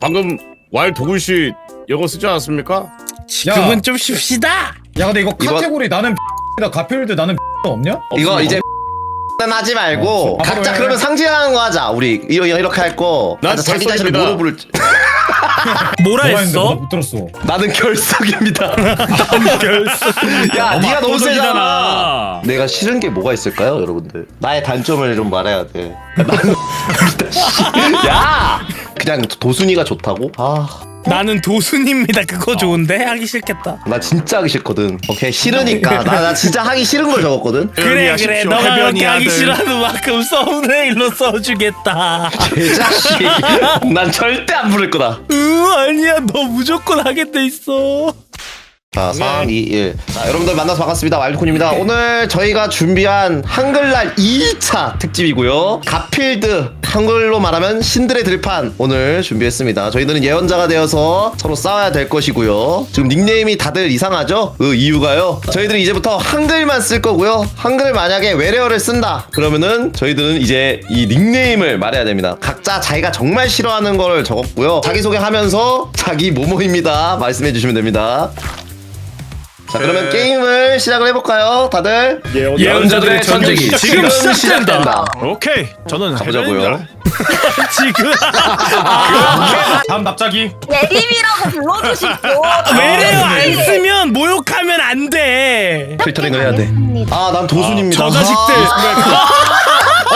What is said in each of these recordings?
방금 왈 도굴 씨 영어 쓰지 않았습니까? 지금은 좀 쉽시다. 야 근데 이거 이거- 카테고리 나는 나 가필드 나는 없냐? 이거 이제 는 하지 말고 어, 저- 각자 바로 그러면 해. 상징하는 거 하자 우리 이러, 이렇게 할 거 난 각자 자기 자신을 결석입니다. 뭐로 부를 뭐라 뭐라 했는데 했어? 못 들었어. 나는 결석입니다 야 네가 너무 세잖아 내가 싫은 게 뭐가 있을까요 여러분들 나의 단점을 좀 말해야 돼 나는 야 그냥 도순이가 좋다고? 아나 나는 도순입니다. 그거 좋은데 하기 싫겠다. 진짜 하기 싫거든 오케이 싫으니까 나, 나 진짜 하기 싫은 걸 적었거든 그래 그래 너가 그렇게 하기. 싫어하는 만큼 썸네일로 써주겠다. 개자식 난 절대 안 부를 거다 으 아니야 너 무조건 하게 돼 있어. 자, 3, 2, 1. 자, 여러분들 만나서 반갑습니다. 와일드콘입니다. 오늘 저희가 준비한 한글날 2차 특집이고요. 가필드, 한글로 말하면 신들의 들판 오늘 준비했습니다. 저희들은 예언자가 되어서 서로 싸워야 될 것이고요. 지금 닉네임이 다들 이상하죠? 그 이유가요. 저희들이 이제부터 한글만 쓸 거고요. 한글 만약에 외래어를 쓴다. 그러면은 저희들은 이제 이 닉네임을 말해야 됩니다. 각자 자기가 정말 싫어하는 걸 적었고요. 자기소개하면서 자기 모모입니다. 말씀해 주시면 됩니다. 자 그러면 게임을 시작을 해볼까요? 다들? 예언자들의 전쟁이 지금 시작된다. 오케이. 저는 가보자고요. 지금. 다음 납작이. 예림이라고 불러주시고. 외래어 안 쓰면 모욕하면 안 돼. 필터링을 해야 돼 아 난 도순입니다. 저 자식들.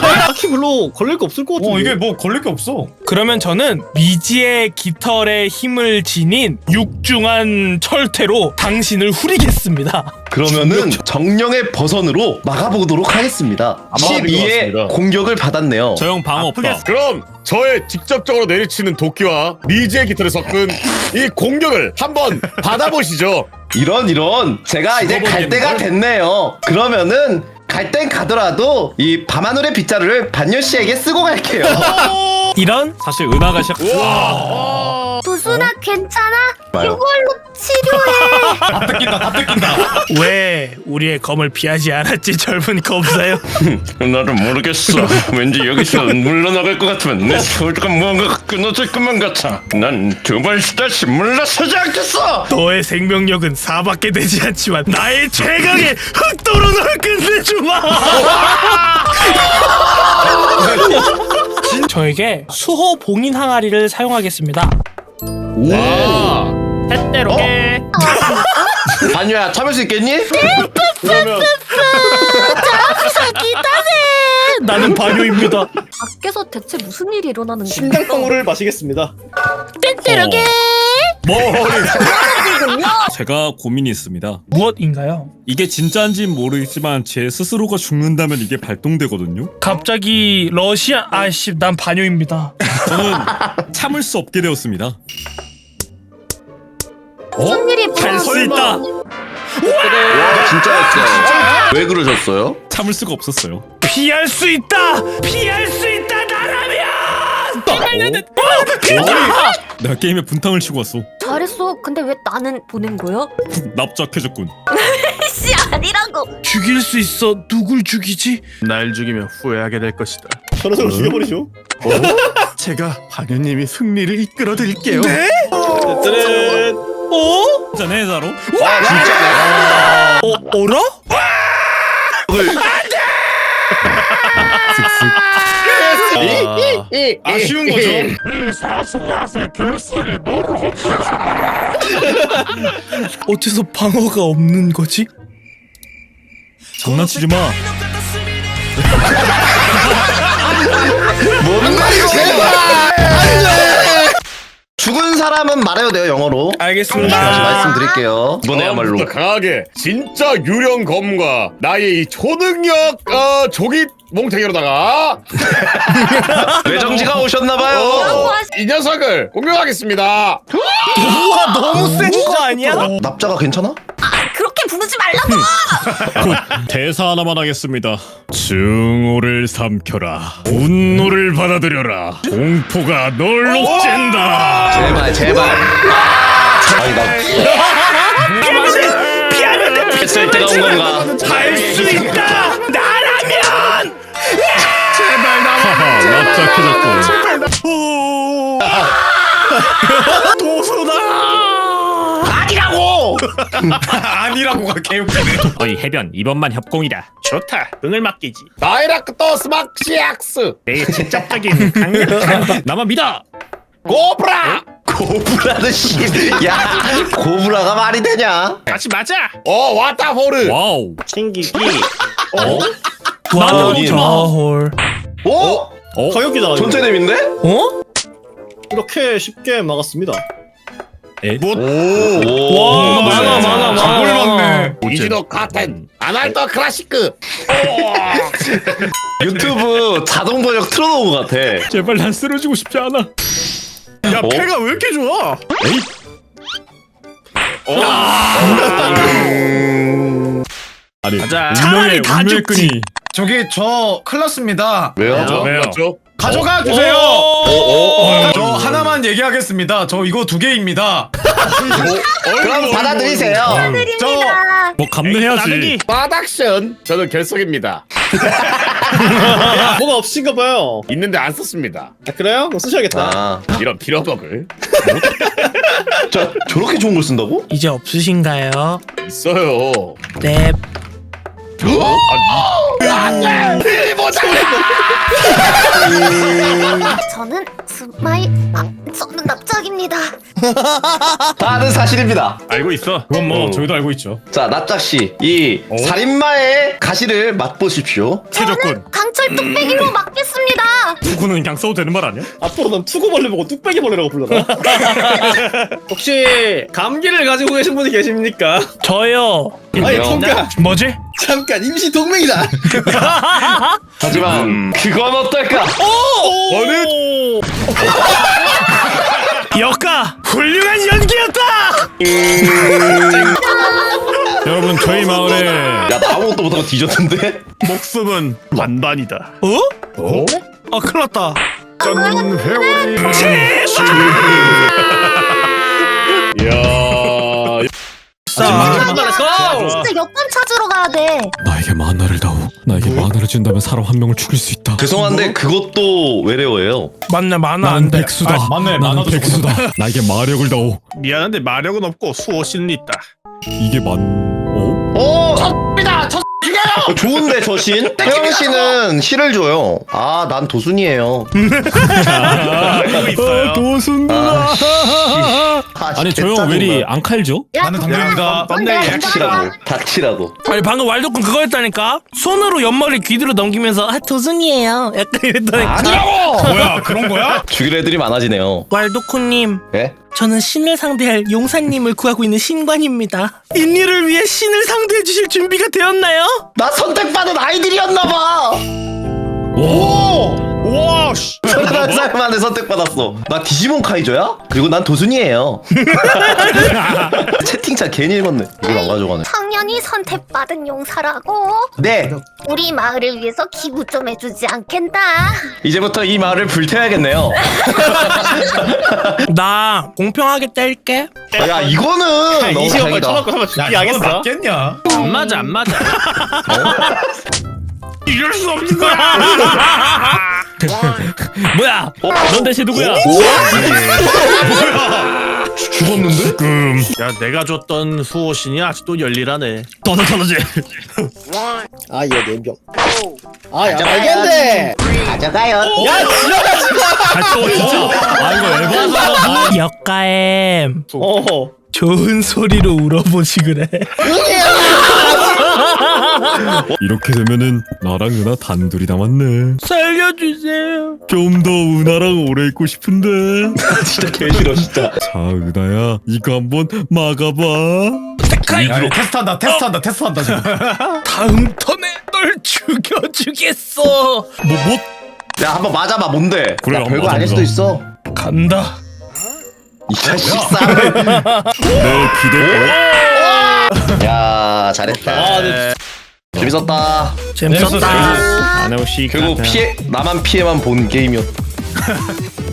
딱히 별로 걸릴 거 없을 것 같은데. 어 이게 뭐 걸릴 게 없어. 그러면 저는 미지의 깃털의 힘을 지닌 육중한 철퇴로 당신을 후리겠습니다. 아, 그러면은 정령의 버선으로 막아보도록 하겠습니다 아마 그럴 것 12의 같습니다. 공격을 받았네요 저 형 방어 없다. 그럼 저의 직접적으로 내리치는 도끼와 미지의 기타를 섞은 이 공격을 한번 받아보시죠 이런 이런 제가 이제 갈 때가 됐네요 그러면은 갈 땐 가더라도 이 밤하늘의 빗자루를 반열 씨에게 쓰고 갈게요 이런 사실 은하가 시작. 도순아 괜찮아? 봐요. 이걸로 치료해 다 뜯긴다 다 뜯긴다. 왜 우리의 검을 피하지 않았지 젊은 검사요? 나도 모르겠어 왠지 여기서 물러나갈 것 같으면 내 소리가 뭔가 끊어질 것만 같아 난두번 다시 물러서지 않겠어 너의 생명력은 사밖에 되지 않지만 나의 최강의 흑도로 널 끝내주마. 저에게 수호 봉인 항아리를 사용하겠습니다. 와 때때로 어? 반유야 참을 수 있겠니? 그러면 나는 반요입니다. 밖에서 대체 무슨 일이 일어나는 거야? 심장병으를 마시겠습니다. 때때로게 제가 고민이 있습니다. 무엇인가요? 이게 진짜인지는 모르겠지만 제 스스로가 죽는다면 이게 발동되거든요. 갑자기 러시아 아씨 난 반요입니다. 저는 참을 수 없게 되었습니다. 무슨 일이 할 수 있다. 와 진짜였어요 왜 그러셨어요? 참을 수가 없었어요. 피할 수 있다. 피할 수 있다 나라면. 내가 게임에 분탕을 치고 왔어. 잘했어 근데 왜 나는 보낸 거야? 납작해졌군. 씨 아니라고 죽일 수 있어. 누굴 죽이지? 날 죽이면 후회하게 될 것이다 저런 식으로 죽여버리죠. 제가 황현님이 승리를 이끌어 드릴게요 짜란. 어? 진짜네 자로. 와 진짜네 어 어라? 아쉬운 거죠. 어째서 방어가 없는 거지? 장난치지 마. 뭔 말이야 사람은 말해도 돼요 영어로. 다시 알겠습니다. 말씀드릴게요. 이번에야말로. 더 강하게. 진짜 유령 검과 나의 이 초능력 어, 조기 몽탱이로다가. 외정지가 오셨나봐요. 어, 이 녀석을 공격하겠습니다. 우와 너무 센 거 아니야? 납자가 괜찮아? 아 부르지 말라고 곧 대사 하나만 하겠습니다. 증오를 삼켜라. 분노를 받아들여라. 공포가 널 녹젠다. 제발 제발 아니 나 피하면 돼. 했을 때가 온 건가 할수 있다. 나라면. 하하, 납작해졌군. 아니라고가 개웃기네. 어이 해변 이번만 협공이다. 좋다. 등을 맡기지. 다이렉토스 막시악스 내 직접적인 강력. 나만 믿어. 고브라 고브라는 씨 야 고브라가 말이 되냐 같이 맞아. 어 호르 와우. 챙기기. 아니, 좋아. 마홀. 어? 어? 가격이다. 이거. 전체nem인데? 어? 이렇게 쉽게 막았습니다. 와, 많아, 많아, 많아. 저걸 막네. 이지도 카텐 아날토 클래시크 유튜브 자동 번역 틀어놓은 것 같아 제발 난 쓰러지고 싶지 않아. 야, 패가 왜 이렇게 좋아? 아니 가자. 운명의 차라리 다 운명의 죽지. 끈이 저기 저 큰일 났습니다. 왜요? 왜요? 맞죠? 가져가 주세요. 어, 저 하나만 얘기하겠습니다. 저 이거 두 개입니다. 그럼 받아들이세요 드립니다. 뭐 감내해야지. 바닥션 저는 결석입니다 뭐가 없으신가 봐요. 있는데 안 썼습니다 아, 그래요? 그럼 쓰셔야겠다. 아, 이런 빌어먹을 저, 저렇게 좋은 걸 쓴다고? 이제 없으신가요? 있어요 네. 저는 스마일. 아, 저는 납작입니다. 다는 사실입니다 알고 있어. 그건 뭐 저희도 알고 있죠. 자 납작씨 이 살인마의 가시를 맛보십시오 최적군. 강철 뚝배기로 막겠습니다. 누구는 그냥 써도 되는 말 아니야? 앞으로 난 투구벌레 보고 뚝배기 벌레라고 불러라. 혹시 감기를 가지고 계신 분이 계십니까? 저요. 아니 잠깐 뭐지? 잠깐 임시 동맹이다. 하지만 그건 어떨까? 역가 훌륭한 연기였다. 여러분 저희 마을에 야 나 아무것도 못하고 뒤졌는데? 목숨은 반반이다. 어? 아, 큰일 났다. 이야 자, 진짜 여권 찾으러 가야 돼. 나에게 만화를 다오. 나에게 만화를 준다면 사람 한 명을 죽일 수 있다. 죄송한데 그것도 외래어예요 맞네, 만화 난 안 돼. 백수다. 아, 맞네. 나는 만화도 백수다. 나에게 마력을 다오. 미안한데 마력은 없고 수호신은 있다. 이게 만. 어? 오! 쳤습니다! 쳤 어, 좋은데 저 신? 태영 씨는 시를 줘요 아 난 도순이에요 있어요. 도순 아, 씨. 아, 아니 저 형. 왜리 안 칼죠? 나는 당근입니다. 닥치라고 닥치라고 아니 방금 왈도쿤 그거였다니까 손으로 옆머리 귀뒤로 넘기면서 아 도순이에요 약간 이랬다니까 뭐야 그런 거야? 죽일 애들이 많아지네요 왈도쿤님 예? 저는 신을 상대할 용사님을 구하고 있는 신관입니다. 인류를 위해 신을 상대해 주실 준비가 되었나요? 나 선택받은 아이들이었나봐 와 씨. 한 살만에 선택받았어 나 디지몬 카이저야? 그리고 난 도순이에요 채팅창 괜히 읽었네 이걸 안 가져가네 당연히 선택받은 용사라고. 네 우리 마을을 위해서 기부 좀 해주지 않겠나? 이제부터 이 마을을 불태워야겠네요 나 공평하게 뗄게 야 이거는 너무 이 시간까지 다행이다 쳐놓고 한번 야 이거 하겠어? 맞겠냐? 안 맞아 안 맞아 이럴 수 없는 거야. 뭐야 넌 대체 누구야? 죽었는데? 야 내가 줬던 수호신이 아직도 열일하네. 떠나 떠나지. 아 이거 내병. 아 야 알겠네. 가져가요 야 지나가 지나. 또 진짜. 아 이거 에바잖아. 역가엠 어. 좋은 소리로 울어보지 그래 이렇게 되면은 나랑 은하 단둘이 남았네. 살려주세요 좀 더 은하랑 오래 있고 싶은데. 진짜 개 싫어 진짜 자 은하야 이거 한번 막아봐. 야 이거 테스트한다 테스트한다 테스트한다 지금. 다음 턴에 널 죽여주겠어 뭐 뭐? 야 한번 맞아봐 뭔데 그래, 야, 한번 별거 아닐 맞아보자. 수도 있어 간다 이 자식 싸움을 내 기대. 야 잘했다 아 네. 재밌었다. 재밌었다. 아나우시 결국 피해 나만 피해만 본 게임이었다